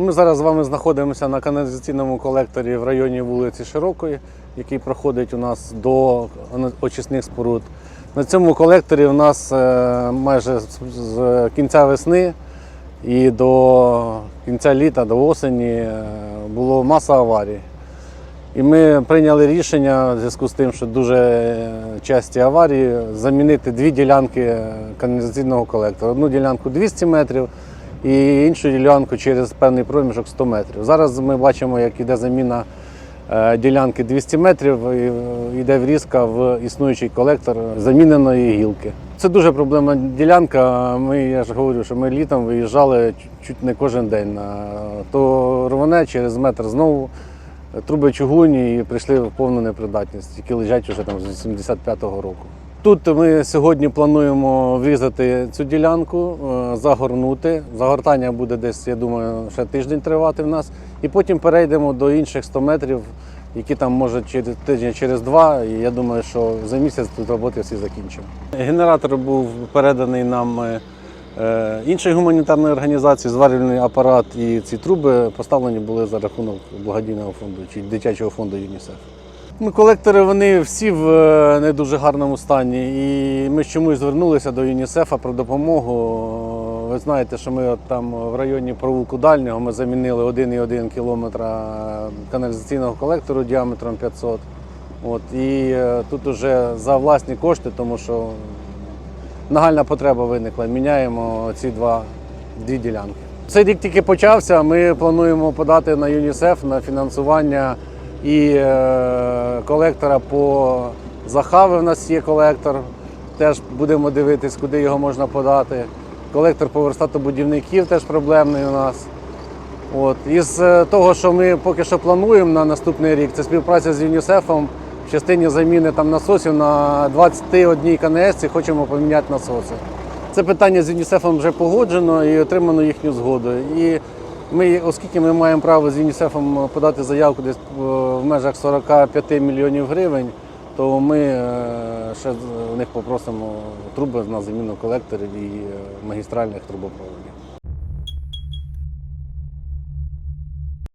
Ну, Ми зараз з вами знаходимося на каналізаційному колекторі в районі вулиці Широкої, який проходить у нас до очисних споруд. На цьому колекторі у нас е, майже з- кінця весни і до кінця літа, до осені е, було маса аварій. І ми прийняли рішення в зв'язку з тим, що дуже е, часті аварії, замінити дві ділянки каналізаційного колектора. Одну ділянку 200 метрів і іншу ділянку через певний проміжок 100 метрів. Зараз ми бачимо, як іде заміна е, ділянки 200 метрів, і е, йде врізка в існуючий колектор заміненої гілки. Це дуже проблемна ділянка. Ми, я ж говорю, що ми літом виїжджали чуть не кожен день. То рване через метр знову труби чугунні і прийшли в повну непридатність, які лежать вже там з 85-го року. Тут ми сьогодні плануємо врізати цю ділянку, е, загорнути. Загортання буде десь, я думаю, ще тиждень тривати в нас. І потім перейдемо до інших 100 метрів, які там може через тиждень, через два. І я думаю, що за місяць тут роботи всі закінчимо. Генератор був переданий нам е, е, іншої гуманітарної організації, зварювальний апарат і ці труби поставлені були за рахунок благодійного фонду чи дитячого фонду ЮНІСЕФ. Ну, колектори вони всі в е, не дуже гарному стані. І ми чомусь звернулися до ЮНІСЕФа про допомогу. Ви знаєте, що ми от там в районі провулку дальнього ми замінили 1,1 кілометра каналізаційного колектору діаметром 500. От, і е, тут уже за власні кошти, тому що нагальна потреба виникла. Міняємо ці два дві ділянки. Цей рік тільки почався. Ми плануємо подати на ЮНІСЕФ на фінансування і е, колектора по Захави. У нас є колектор. Теж будемо дивитись, куди його можна подати. Колектор по верстатобудівників теж проблемний у нас. От. Із е, того, що ми поки що плануємо на наступний рік, це співпраця з ЮНІСЕФом в частині заміни там насосів на 21 КНС хочемо поміняти насоси. Це питання з ЮНІСЕФом вже погоджено і отримано їхню згоду. І ми, оскільки ми маємо право з ЮНІСЕФом подати заявку десь е, в межах 45 мільйонів гривень, то ми е, ще в них попросимо труби на заміну колекторів і е, магістральних трубопроводів.